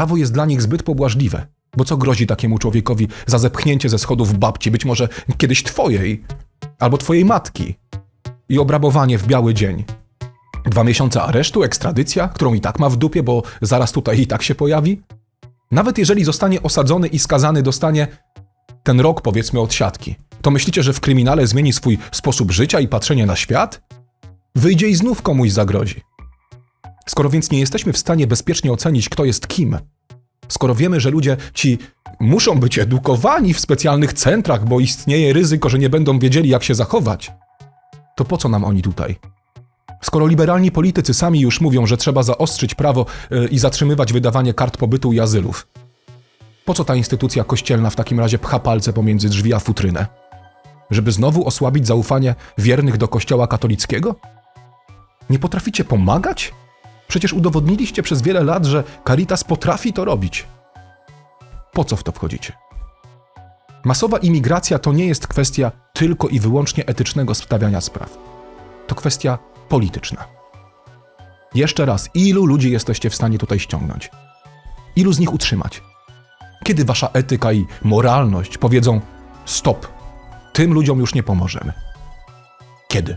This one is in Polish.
Prawo jest dla nich zbyt pobłażliwe. Bo co grozi takiemu człowiekowi za zepchnięcie ze schodów babci, być może kiedyś twojej, albo twojej matki, i obrabowanie w biały dzień? Dwa miesiące aresztu, ekstradycja, którą i tak ma w dupie, bo zaraz tutaj i tak się pojawi? Nawet jeżeli zostanie osadzony i skazany, dostanie ten rok, powiedzmy, od siatki. To myślicie, że w kryminale zmieni swój sposób życia i patrzenie na świat? Wyjdzie i znów komuś zagrozi. Skoro więc nie jesteśmy w stanie bezpiecznie ocenić, kto jest kim, skoro wiemy, że ludzie ci muszą być edukowani w specjalnych centrach, bo istnieje ryzyko, że nie będą wiedzieli, jak się zachować, to po co nam oni tutaj? Skoro liberalni politycy sami już mówią, że trzeba zaostrzyć prawo y, i zatrzymywać wydawanie kart pobytu i azylów, po co ta instytucja kościelna w takim razie pcha palce pomiędzy drzwi a futrynę? Żeby znowu osłabić zaufanie wiernych do kościoła katolickiego? Nie potraficie pomagać? Przecież udowodniliście przez wiele lat, że Caritas potrafi to robić. Po co w to wchodzicie? Masowa imigracja to nie jest kwestia tylko i wyłącznie etycznego stawiania spraw. To kwestia polityczna. Jeszcze raz, ilu ludzi jesteście w stanie tutaj ściągnąć? Ilu z nich utrzymać? Kiedy wasza etyka i moralność powiedzą: stop, tym ludziom już nie pomożemy? Kiedy?